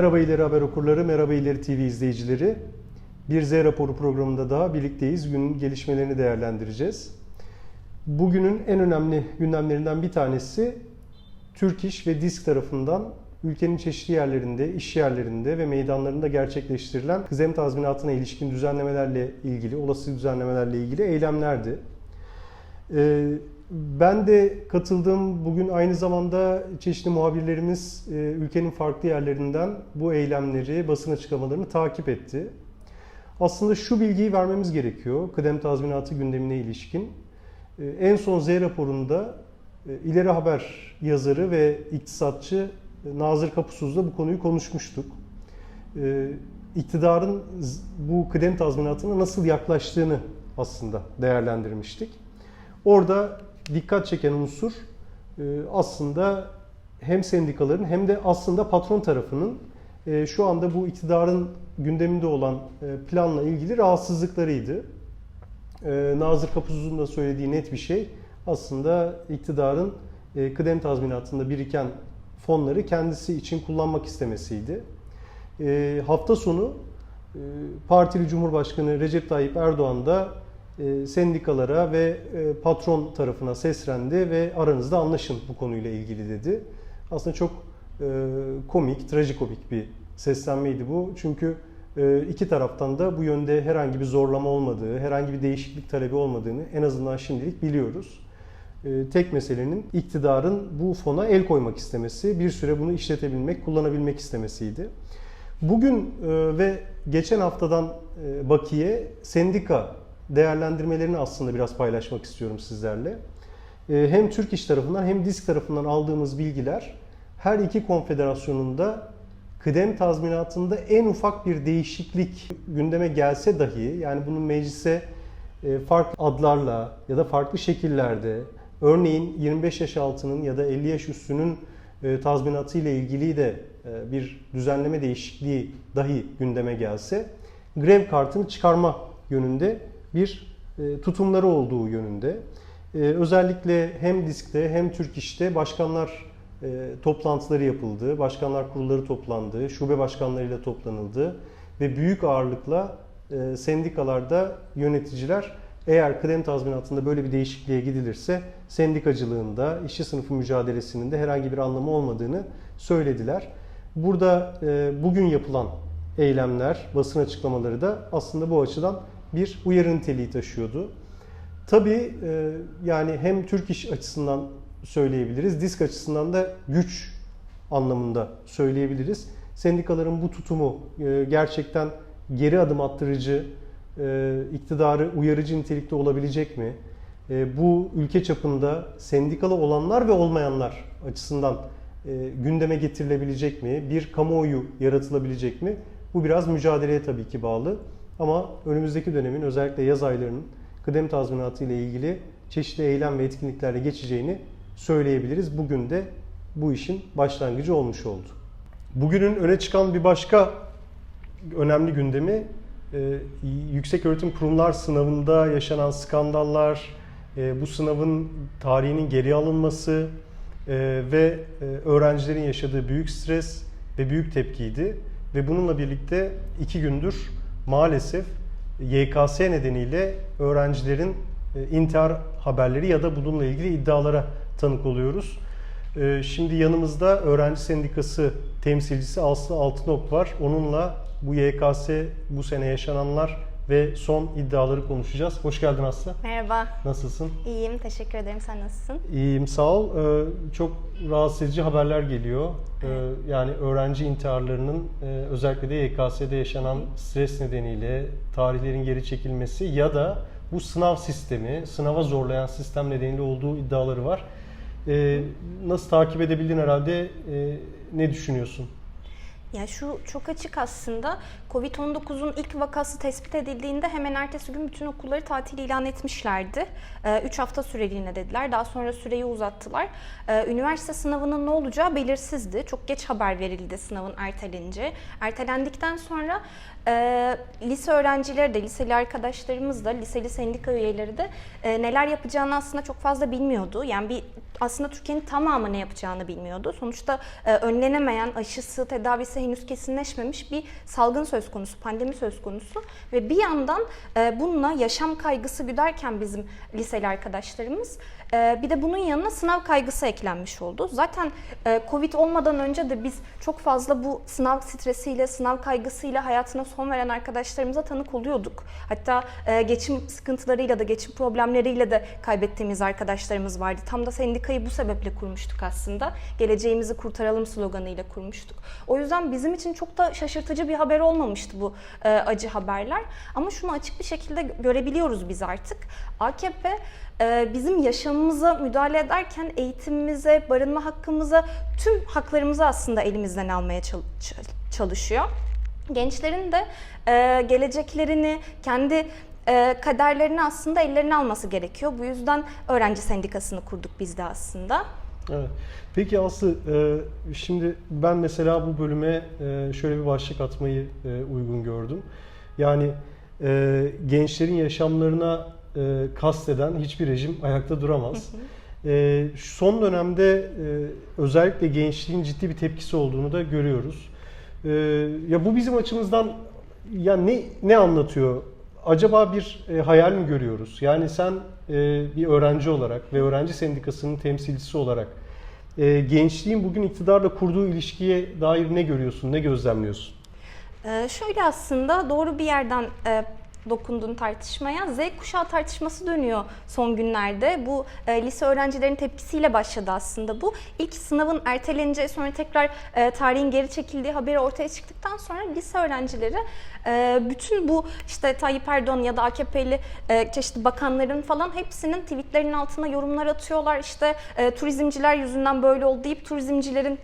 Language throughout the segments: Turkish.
Merhaba İleri Haber okurları, merhaba İleri TV izleyicileri. Bir Z raporu programında daha birlikteyiz. Günün gelişmelerini değerlendireceğiz. Bugünün en önemli gündemlerinden bir tanesi Türk İş ve DİSK tarafından ülkenin çeşitli yerlerinde, iş yerlerinde ve meydanlarında gerçekleştirilen kıdem tazminatına ilişkin düzenlemelerle ilgili, olası düzenlemelerle ilgili eylemlerdi. Ee, ben de katıldım. Bugün aynı zamanda çeşitli muhabirlerimiz e, ülkenin farklı yerlerinden bu eylemleri, basın açıklamalarını takip etti. Aslında şu bilgiyi vermemiz gerekiyor kıdem tazminatı gündemine ilişkin. Ee, En son Z raporunda e, İleri Haber yazarı ve iktisatçı e, Nazır Kapusuz'la bu konuyu konuşmuştuk. İktidarın bu kıdem tazminatına nasıl yaklaştığını aslında değerlendirmiştik. Orada dikkat çeken unsur e, aslında hem sendikaların hem de aslında patron tarafının e, şu anda bu iktidarın gündeminde olan e, planla ilgili rahatsızlıklarıydı. Nazır Kapuzuz'un da söylediği net bir şey aslında iktidarın kıdem tazminatında biriken fonları kendisi için kullanmak istemesiydi. Hafta sonu partili Cumhurbaşkanı Recep Tayyip Erdoğan da sendikalara ve e, patron tarafına seslendi ve aranızda anlaşın bu konuyla ilgili dedi. Aslında çok e, komik, trajikomik bir seslenmeydi bu. Çünkü e, iki taraftan da bu yönde herhangi bir zorlama olmadığı, herhangi bir değişiklik talebi olmadığını en azından şimdilik biliyoruz. E, Tek meselenin iktidarın bu fona el koymak istemesi, bir süre bunu işletebilmek, kullanabilmek istemesiydi. Bugün e, ve geçen haftadan e, bakiye sendika değerlendirmelerini aslında biraz paylaşmak istiyorum sizlerle. E, Hem Türk İş tarafından hem DİSK tarafından aldığımız bilgiler her iki konfederasyonunda kıdem tazminatında en ufak bir değişiklik gündeme gelse dahi yani bunun meclise e, farklı adlarla ya da farklı şekillerde örneğin 25 yaş altının ya da 50 yaş üstünün e, tazminatı ile ilgili de e, bir düzenleme değişikliği dahi gündeme gelse grev kartını çıkarma yönünde bir e, tutumları olduğu yönünde. E, Özellikle hem DİSK'te hem Türk İş'te başkanlar e, toplantıları yapıldı, başkanlar kurulları toplandı, şube başkanlarıyla toplanıldı ve büyük ağırlıkla sendikalarda yöneticiler eğer kıdem tazminatında böyle bir değişikliğe gidilirse sendikacılığında, işçi sınıfı mücadelesinin de herhangi bir anlamı olmadığını söylediler. Burada bugün yapılan eylemler, basın açıklamaları da aslında bu açıdan bir uyarı niteliği taşıyordu. Tabii e, yani hem Türk iş açısından söyleyebiliriz, disk açısından da güç anlamında söyleyebiliriz. Sendikaların bu tutumu e, gerçekten geri adım attırıcı, e, iktidarı uyarıcı nitelikte olabilecek mi? E, Bu ülke çapında sendikalı olanlar ve olmayanlar açısından e, gündeme getirilebilecek mi? Bir kamuoyu yaratılabilecek mi? Bu biraz mücadeleye tabii ki bağlı. Ama önümüzdeki dönemin özellikle yaz aylarının kıdem tazminatı ile ilgili çeşitli eylem ve etkinliklerle geçeceğini söyleyebiliriz. Bugün de bu işin başlangıcı olmuş oldu. Bugünün öne çıkan bir başka önemli gündemi e, yüksek öğretim kurumlar sınavında yaşanan skandallar, e, bu sınavın tarihinin geri alınması e, ve e, öğrencilerin yaşadığı büyük stres ve büyük tepkiydi. Ve bununla birlikte iki gündür maalesef YKS nedeniyle öğrencilerin e, intihar haberleri ya da bununla ilgili iddialara tanık oluyoruz. E, Şimdi yanımızda öğrenci sendikası temsilcisi Aslı Altınok var. Onunla bu YKS bu sene yaşananlar ve son iddiaları konuşacağız. Hoş geldin Aslı. Merhaba, Nasılsın? iyiyim. Teşekkür ederim. Sen nasılsın? İyiyim sağ ol. Ee, Çok rahatsız edici haberler geliyor. Ee, Yani öğrenci intiharlarının e, özellikle de YKS'de yaşanan stres nedeniyle tarihlerin geri çekilmesi ya da bu sınav sistemi, sınava zorlayan sistem nedeniyle olduğu iddiaları var. Ee, Nasıl takip edebildin herhalde? Ee, Ne düşünüyorsun? Ya şu çok açık aslında. Covid-19'un ilk vakası tespit edildiğinde hemen ertesi gün bütün okulları tatil ilan etmişlerdi. 3 hafta süreliğine dediler. Daha sonra süreyi uzattılar. Ee, Üniversite sınavının ne olacağı belirsizdi. Çok geç haber verildi sınavın ertelince. Ertelendikten sonra e, lise öğrencileri de, liseli arkadaşlarımız da, liseli sendika üyeleri de e, neler yapacağını aslında çok fazla bilmiyordu. Yani bir aslında Türkiye'nin tamamı ne yapacağını bilmiyordu. Sonuçta e, önlenemeyen, aşısı, tedavisi henüz kesinleşmemiş bir salgın söz konusu, pandemi söz konusu. Ve bir yandan e, bununla yaşam kaygısı güderken bizim liseli arkadaşlarımız bir de bunun yanına sınav kaygısı eklenmiş oldu. Zaten e, Covid olmadan önce de biz çok fazla bu sınav stresiyle, sınav kaygısıyla hayatına son veren arkadaşlarımıza tanık oluyorduk. Hatta e, geçim sıkıntılarıyla da, geçim problemleriyle de kaybettiğimiz arkadaşlarımız vardı. Tam da sendikayı bu sebeple kurmuştuk aslında. Geleceğimizi kurtaralım sloganıyla kurmuştuk. O yüzden bizim için çok da şaşırtıcı bir haber olmamıştı bu e, acı haberler. Ama şunu açık bir şekilde görebiliyoruz biz artık. AKP bizim yaşamımıza müdahale ederken eğitimimize, barınma hakkımıza, tüm haklarımızı aslında elimizden almaya çal- çal- çalışıyor. Gençlerin de e, geleceklerini, kendi e, kaderlerini aslında ellerine alması gerekiyor. Bu yüzden öğrenci sendikasını kurduk biz de aslında. Evet. Peki Aslı, e, şimdi ben mesela bu bölüme şöyle bir başlık atmayı uygun gördüm. Yani gençlerin yaşamlarına e, kasteden hiçbir rejim ayakta duramaz. E, son dönemde e, özellikle gençliğin ciddi bir tepkisi olduğunu da görüyoruz. E, ya bu bizim açımızdan ya ne ne anlatıyor? Acaba bir e, hayal mi görüyoruz? Yani sen e, bir öğrenci olarak ve öğrenci sendikasının temsilcisi olarak e, gençliğin bugün iktidarla kurduğu ilişkiye dair ne görüyorsun, ne gözlemliyorsun? Ee, şöyle aslında doğru bir yerden e, dokundun tartışmaya. Z kuşağı tartışması dönüyor son günlerde. Bu e, lise öğrencilerin tepkisiyle başladı aslında bu. İlk sınavın erteleneceği sonra tekrar e, tarihin geri çekildiği haberi ortaya çıktıktan sonra lise öğrencileri e, bütün bu işte Tayyip Erdoğan ya da AKP'li e, çeşitli bakanların falan hepsinin tweetlerinin altına yorumlar atıyorlar. İşte e, turizmciler yüzünden böyle oldu deyip turizmcilerin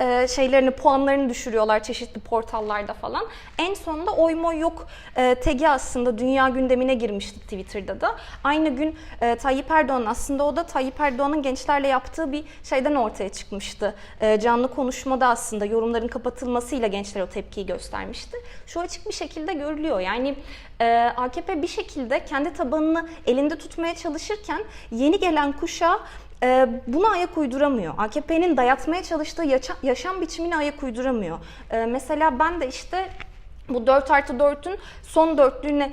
e, şeylerini, puanlarını düşürüyorlar çeşitli portallarda falan. En sonunda oy moy yok e, tagi aslında dünya gündemine girmişti Twitter'da da. Aynı gün e, Tayyip Erdoğan aslında o da Tayyip Erdoğan'ın gençlerle yaptığı bir şeyden ortaya çıkmıştı. E, canlı konuşmada aslında yorumların kapatılmasıyla gençler o tepkiyi göstermişti. Şu açık bir şekilde görülüyor. Yani e, AKP bir şekilde kendi tabanını elinde tutmaya çalışırken yeni gelen kuşağı e, buna ayak uyduramıyor. AKP'nin dayatmaya çalıştığı yaşam, yaşam biçimine ayak uyduramıyor. E, mesela ben de işte bu 4 artı 4'ün son dörtlüğüne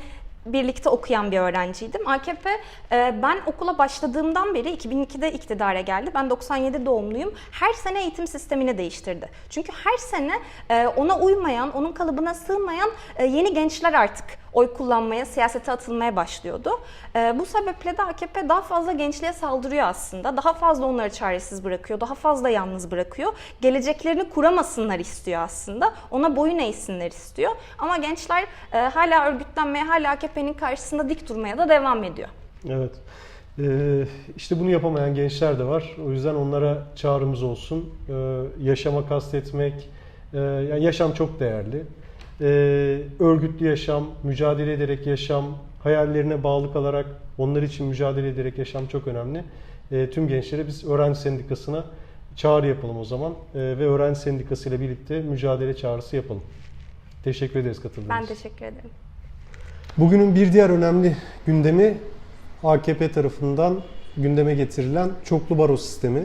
birlikte okuyan bir öğrenciydim. AKP e, ben okula başladığımdan beri 2002'de iktidara geldi. Ben 97 doğumluyum. Her sene eğitim sistemini değiştirdi. Çünkü her sene e, ona uymayan, onun kalıbına sığmayan e, yeni gençler artık oy kullanmaya, siyasete atılmaya başlıyordu. E, bu sebeple de AKP daha fazla gençliğe saldırıyor aslında. Daha fazla onları çaresiz bırakıyor, daha fazla yalnız bırakıyor. Geleceklerini kuramasınlar istiyor aslında. Ona boyun eğsinler istiyor. Ama gençler e, hala örgütlenmeye, hala AKP'nin karşısında dik durmaya da devam ediyor. Evet. Ee, işte bunu yapamayan gençler de var. O yüzden onlara çağrımız olsun. Ee, yaşama kastetmek, e, yani yaşam çok değerli. Ee, örgütlü yaşam, mücadele ederek yaşam, hayallerine bağlı kalarak onlar için mücadele ederek yaşam çok önemli. Ee, tüm gençlere biz öğrenci sendikasına çağrı yapalım o zaman Ee, ve öğrenci sendikası ile birlikte mücadele çağrısı yapalım. Teşekkür ederiz katıldığınız Ben için. teşekkür ederim. Bugünün bir diğer önemli gündemi AKP tarafından gündeme getirilen çoklu baro sistemi.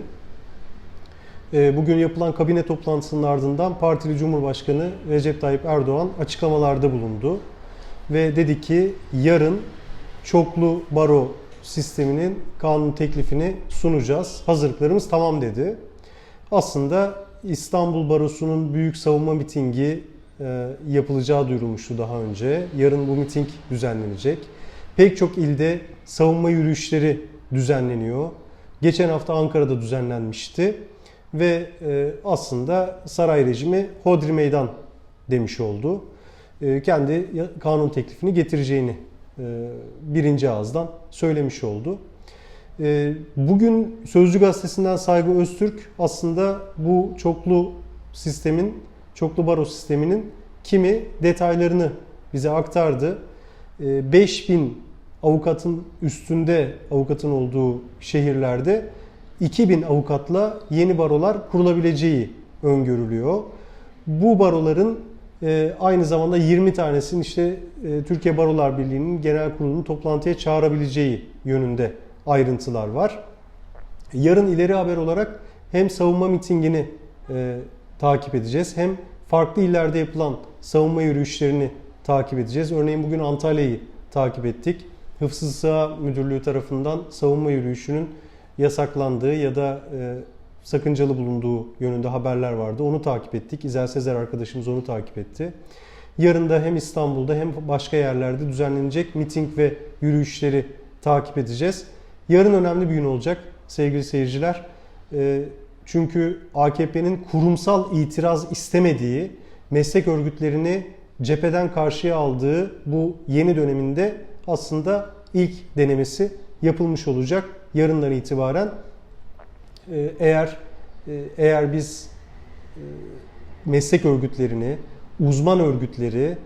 Ee, Bugün yapılan kabine toplantısının ardından partili Cumhurbaşkanı Recep Tayyip Erdoğan açıklamalarda bulundu. Ve dedi ki yarın çoklu baro sisteminin kanun teklifini sunacağız. Hazırlıklarımız tamam dedi. Aslında İstanbul Barosu'nun büyük savunma mitingi e, yapılacağı duyurulmuştu daha önce. Yarın bu miting düzenlenecek. Pek çok ilde savunma yürüyüşleri düzenleniyor. Geçen hafta Ankara'da düzenlenmişti ve e, aslında saray rejimi hodri meydan demiş oldu. E, kendi kanun teklifini getireceğini e, birinci ağızdan söylemiş oldu. E, Bugün Sözcü Gazetesi'nden Saygı Öztürk aslında bu çoklu sistemin, çoklu baro sisteminin kimi detaylarını bize aktardı. E, 5000 avukatın üstünde avukatın olduğu şehirlerde 2000 avukatla yeni barolar kurulabileceği öngörülüyor. Bu baroların e, aynı zamanda 20 tanesinin işte e, Türkiye Barolar Birliği'nin genel kurulunu toplantıya çağırabileceği yönünde ayrıntılar var. Yarın ileri haber olarak hem savunma mitingini e, takip edeceğiz hem farklı illerde yapılan savunma yürüyüşlerini takip edeceğiz. Örneğin bugün Antalya'yı takip ettik. Hıfzı Sığa Müdürlüğü tarafından savunma yürüyüşünün yasaklandığı ya da e, sakıncalı bulunduğu yönünde haberler vardı. Onu takip ettik. İzel Sezer arkadaşımız onu takip etti. Yarın da hem İstanbul'da hem başka yerlerde düzenlenecek miting ve yürüyüşleri takip edeceğiz. Yarın önemli bir gün olacak sevgili seyirciler. E, çünkü AKP'nin kurumsal itiraz istemediği, meslek örgütlerini cepheden karşıya aldığı bu yeni döneminde aslında ilk denemesi yapılmış olacak yarından itibaren. Ee, Eğer e, eğer biz e, meslek örgütlerini, uzman örgütleri,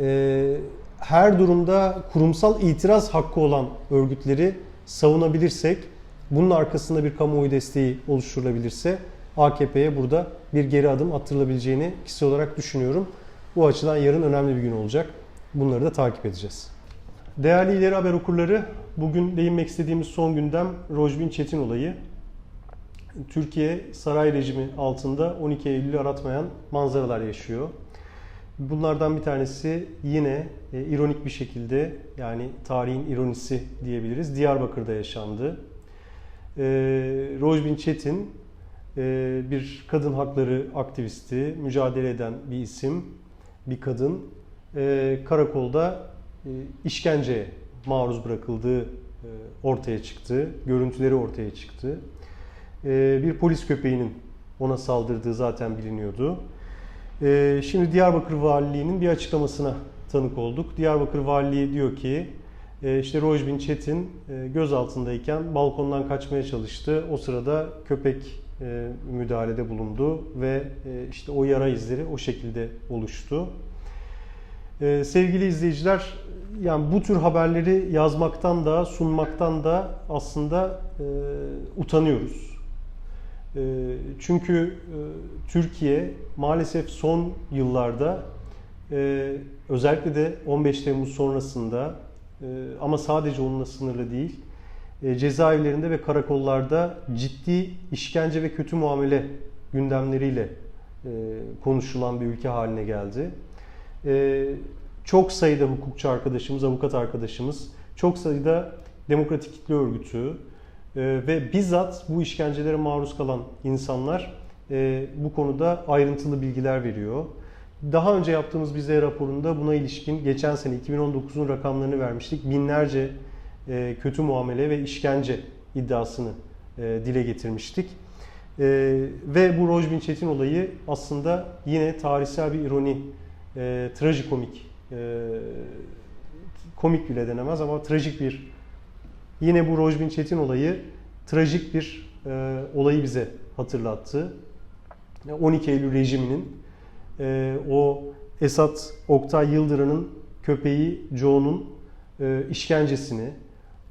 e, her durumda kurumsal itiraz hakkı olan örgütleri savunabilirsek, bunun arkasında bir kamuoyu desteği oluşturulabilirse AKP'ye burada bir geri adım attırılabileceğini kişi olarak düşünüyorum. Bu açıdan yarın önemli bir gün olacak. Bunları da takip edeceğiz. Değerli ileri haber okurları, bugün değinmek istediğimiz son gündem Rojbin Çetin olayı. Türkiye saray rejimi altında 12 Eylül'ü aratmayan manzaralar yaşıyor. Bunlardan bir tanesi yine e, ironik bir şekilde yani tarihin ironisi diyebiliriz. Diyarbakır'da yaşandı. E, Rojbin Çetin e, bir kadın hakları aktivisti, mücadele eden bir isim, bir kadın. E, karakolda işkenceye maruz bırakıldığı e, ortaya çıktı, görüntüleri ortaya çıktı. E, bir polis köpeğinin ona saldırdığı zaten biliniyordu. E, Şimdi Diyarbakır Valiliği'nin bir açıklamasına tanık olduk. Diyarbakır Valiliği diyor ki e, işte Rojbin Çetin e, gözaltındayken balkondan kaçmaya çalıştı. O sırada köpek e, müdahalede bulundu ve e, işte o yara izleri o şekilde oluştu. E, Sevgili izleyiciler, yani bu tür haberleri yazmaktan da sunmaktan da aslında e, utanıyoruz. E, çünkü e, Türkiye maalesef son yıllarda e, özellikle de 15 Temmuz sonrasında e, ama sadece onunla sınırlı değil, e, cezaevlerinde ve karakollarda ciddi işkence ve kötü muamele gündemleriyle e, konuşulan bir ülke haline geldi. E, çok sayıda hukukçu arkadaşımız, avukat arkadaşımız, çok sayıda demokratik kitle örgütü e, ve bizzat bu işkencelere maruz kalan insanlar e, bu konuda ayrıntılı bilgiler veriyor. Daha önce yaptığımız bir Z raporunda buna ilişkin geçen sene 2019'un rakamlarını vermiştik. Binlerce e, kötü muamele ve işkence iddiasını dile getirmiştik. Ve bu Rojbin Çetin olayı aslında yine tarihsel bir ironi, e, trajikomik, e, komik bile denemez ama trajik bir, yine bu Rojbin Çetin olayı trajik bir e, olayı bize hatırlattı. 12 Eylül rejiminin e, o Esat Oktay Yıldırım'ın köpeği Joe'nun e, işkencesini,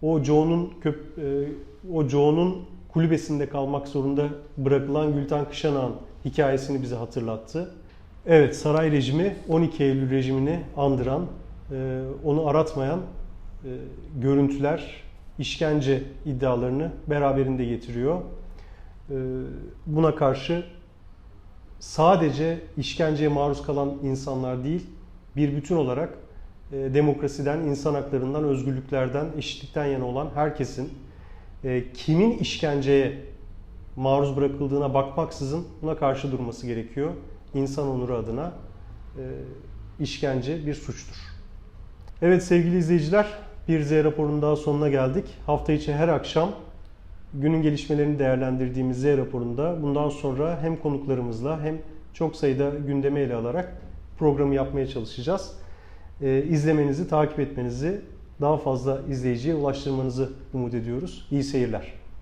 o Joe'nun köp, e, o Joe'nun kulübesinde kalmak zorunda bırakılan Gülten Kışanak'ın hikayesini bize hatırlattı. Evet, saray rejimi 12 Eylül rejimini andıran, e, onu aratmayan e, görüntüler, işkence iddialarını beraberinde getiriyor. E, buna karşı sadece işkenceye maruz kalan insanlar değil, bir bütün olarak demokrasiden, insan haklarından, özgürlüklerden, eşitlikten yana olan herkesin kimin işkenceye maruz bırakıldığına bakmaksızın buna karşı durması gerekiyor. İnsan onuru adına e, işkence bir suçtur. Evet sevgili izleyiciler, bir Z raporunun daha sonuna geldik. Hafta içi her akşam günün gelişmelerini değerlendirdiğimiz Z raporunda bundan sonra hem konuklarımızla hem çok sayıda gündeme ele alarak programı yapmaya çalışacağız. Ee, izlemenizi, takip etmenizi, daha fazla izleyiciye ulaştırmanızı umut ediyoruz. İyi seyirler.